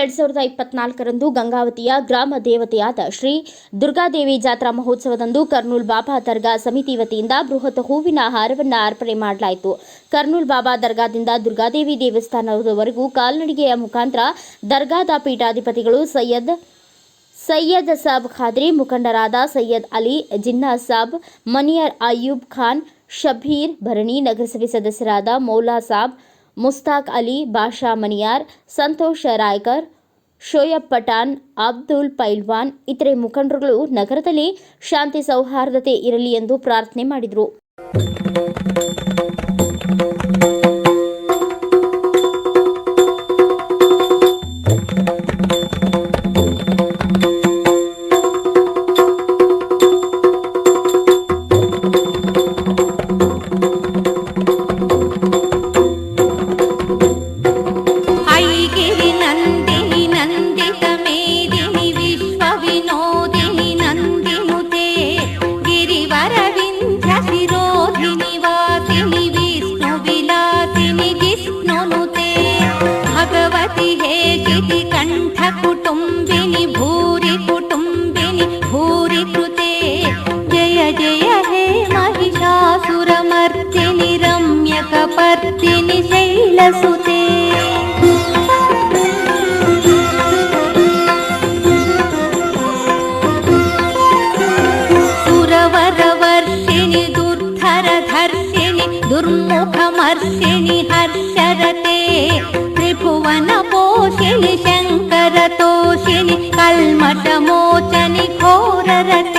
ಎರಡ್ ಸಾವಿರದ ಇಪ್ಪತ್ನಾಲ್ಕರಂದು ಗಂಗಾವತಿಯ ಗ್ರಾಮ ದೇವತೆಯಾದ ಶ್ರೀ ದುರ್ಗಾದೇವಿ ಜಾತ್ರಾ ಮಹೋತ್ಸವದಂದು ಕರ್ನೂಲ್ ಬಾಬಾ ದರ್ಗಾ ಸಮಿತಿ ವತಿಯಿಂದ ಬೃಹತ್ ಹೂವಿನ ಹಾರವನ್ನು ಅರ್ಪಣೆ ಮಾಡಲಾಯಿತು. ಕರ್ನೂಲ್ ಬಾಬಾ ದರ್ಗಾದಿಂದ ದುರ್ಗಾದೇವಿ ದೇವಸ್ಥಾನದವರೆಗೂ ಕಾಲ್ನಡಿಗೆಯ ಮುಖಾಂತರ ದರ್ಗಾದ ಪೀಠಾಧಿಪತಿಗಳು ಸೈಯದ್ ಸೈಯದ್ ಸಾಬ್ ಖಾದ್ರಿ, ಮುಖಂಡರಾದ ಸೈಯದ್ ಅಲಿ, ಜಿನ್ನಾ ಸಾಬ್, ಮನಿಯರ್ ಅಯ್ಯೂಬ್ ಖಾನ್, ಶಬೀರ್ ಭರಣಿ, ನಗರಸಭೆ ಸದಸ್ಯರಾದ ಮೌಲಾ ಸಾಬ್ ಮುಸ್ತಾಕ್ ಅಲಿ ಬಾಷಾ ಮನಿಯಾರ್, ಸಂತೋಷ ರಾಯ್ಕರ್, ಶೋಯಬ್ ಪಠಾನ್ ಅಬ್ದುಲ್ ಪೈಲ್ವಾನ್ ಇತರೆ ಮುಖಂಡರುಗಳು ನಗರದಲ್ಲಿ ಶಾಂತಿ ಸೌಹಾರ್ದತೆ ಇರಲಿ ಎಂದು ಪ್ರಾರ್ಥನೆ ಮಾಡಿದರು. ಪರ್ತಿನಿ ಜೈಲಸುತೆ ಸುರವರವರ್ಷಿಣಿ ದುರ್ಧರ ಧರ್ಷಿಣಿ ದುರ್ಮುಖಮರ್ಷಿಣಿ ಹರ್ಷರತೆ ತ್ರಿಭುವನ ಪೋಷಿಣಿ ಶಂಕರ ತೋಷಿಣಿ ಕಲ್ಮಟ ಮೋಚನಿ ಘೋರರತೆ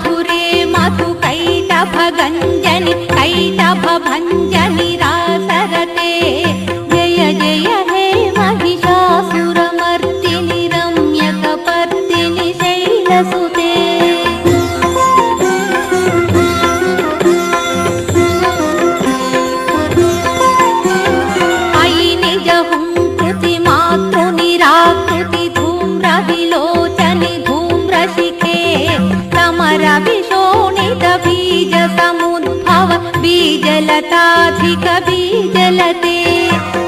మధురే మధు కైటభ గంజని కైటభ భంజని రాసరతే జయ జయ హే మహిషాసురమర్దిని రమ్య కపర్దిని శైలసుతే. ఐ నిజ హుంకృతి మాతృ నిరాకృతి ధూమ్రవిలో ी जलताधिक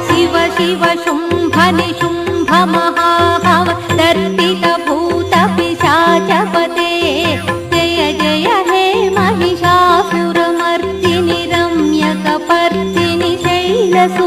शिव शिव शुम्भनि शुम्भमहा दर्तिकभूतपिशा चपते जय जय हे मनिषासुरमर्तिनि रम्यकपर्चिनि शैलसु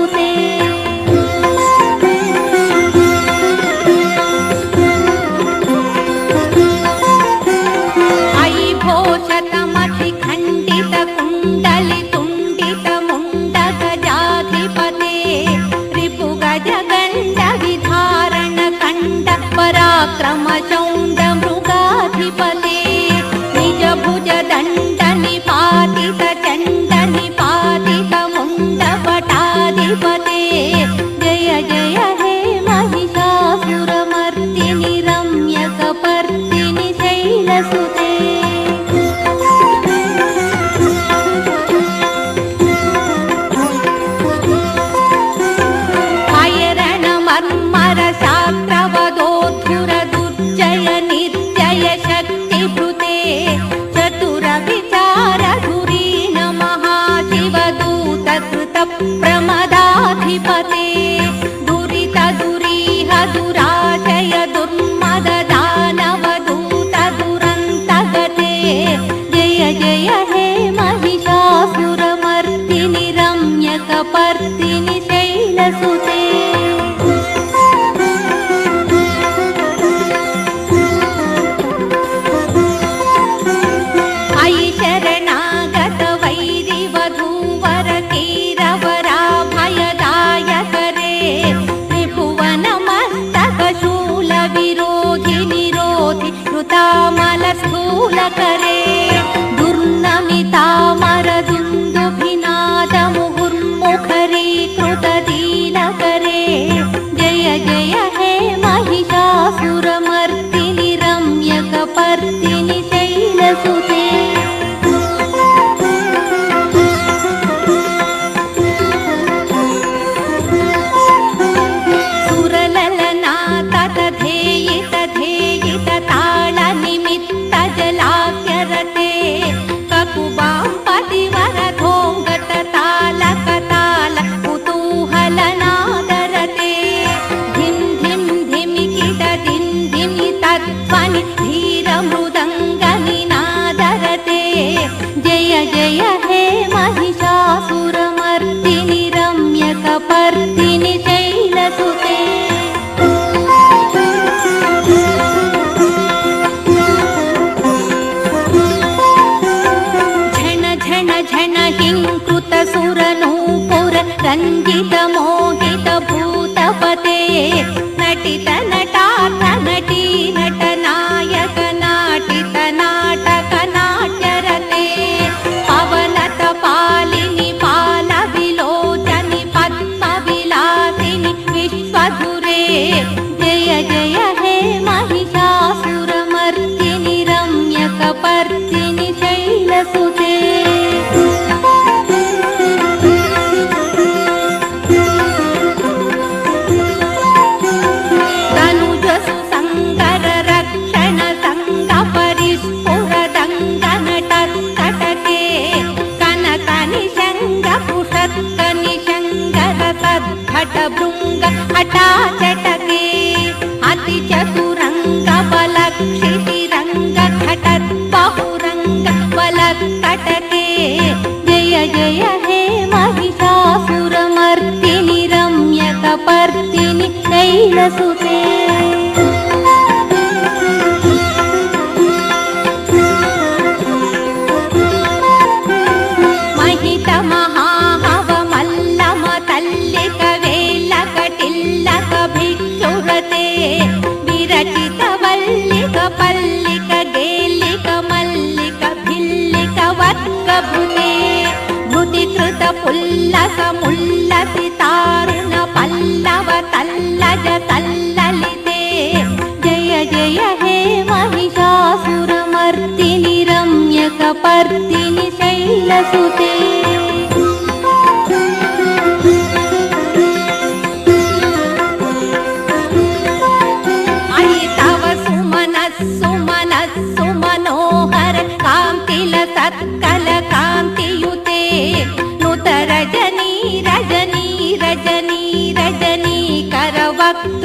रम्यकपर्दिनि लीलसुते महित महामव मल्लम तल्लिक वेल्लक टिल्लक भिक्षुरते विरचित वल्लिक पल्लिक गेल्लिक मल्लिक भिल्लिक वत्क ृत पुल्लस मुल्लसि तारुण पल्लव तल्लज तल्ललिते जय जय हे महिषासुरमर्दिनि रम्यकपर्दिनि शैलसुते रजनी रजनी करवक्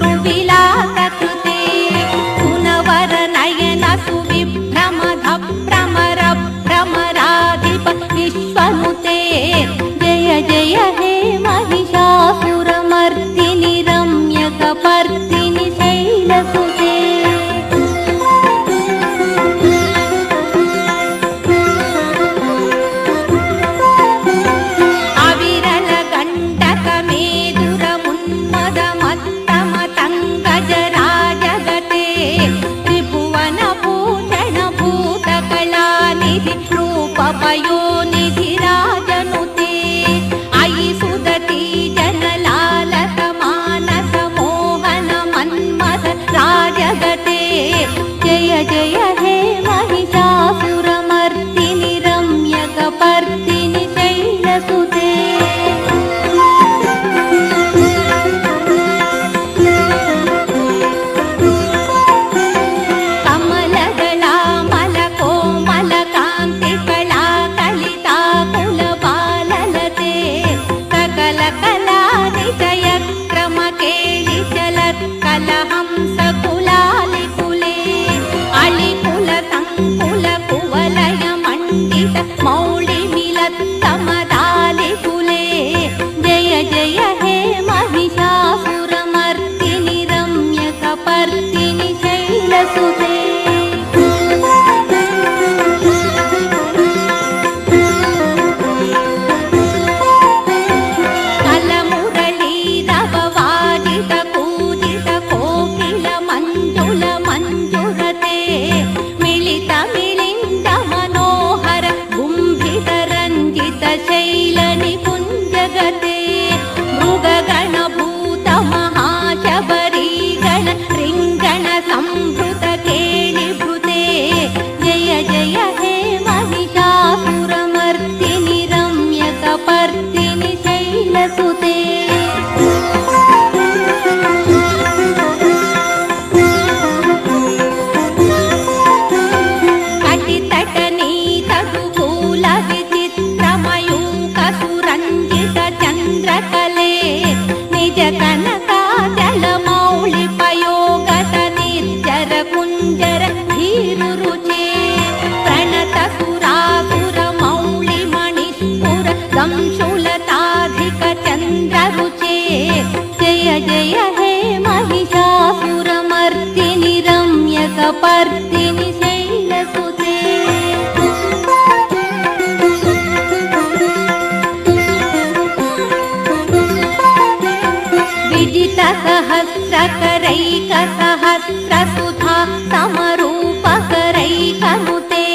समरूपकरै करुते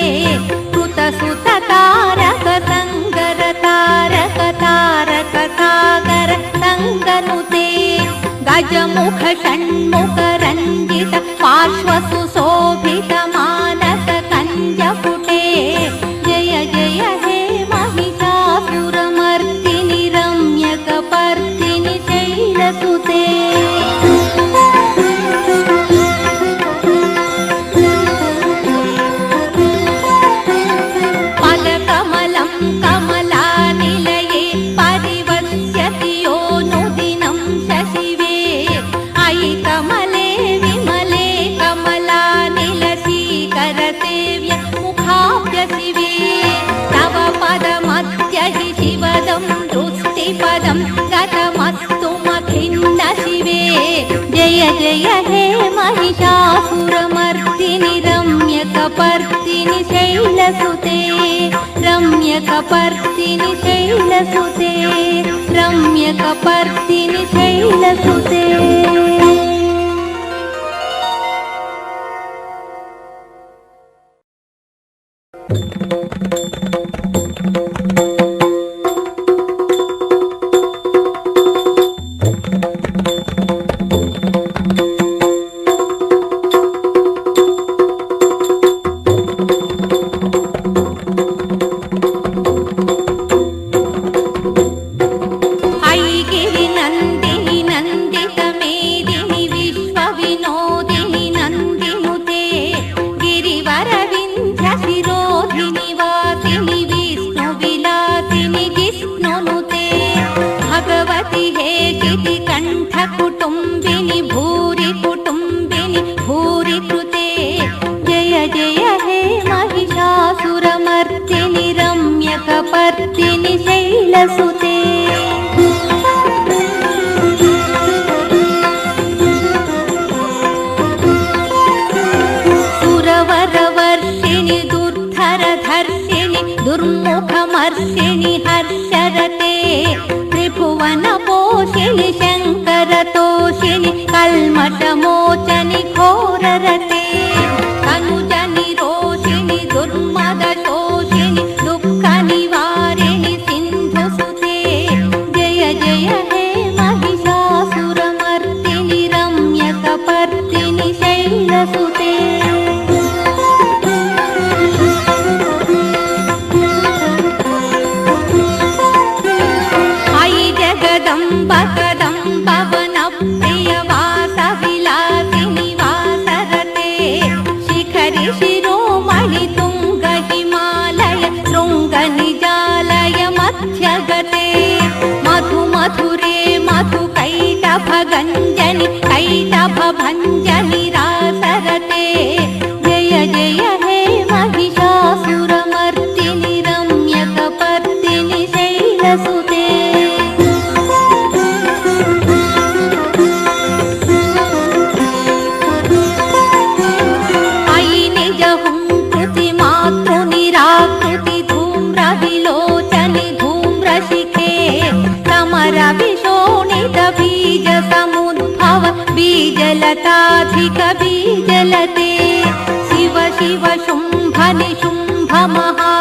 कृतसुत तारकङ्गक तारकथा गरं करुते गजमुखण्करञ्जित पार्श्वसु कपर्तिनि शैलसुते रम्यकपर्तिनि शैलसुते रम्यकपर्तिनि शैलसुते पर्तिनि शैलसुते सुरवरवर्षिणि दुर्धरधर्षिणि दुर्मुखमर्षिणि हर्षरते त्रिभुवनपोषिणि शङ्करतोषिणि कल्मषमोचनि घोररते जगते मधु मधुरे मधु कैटभगञ्जनि कैटभभञ्जनि ी शिव शिव शुम्भनि शुम्भमः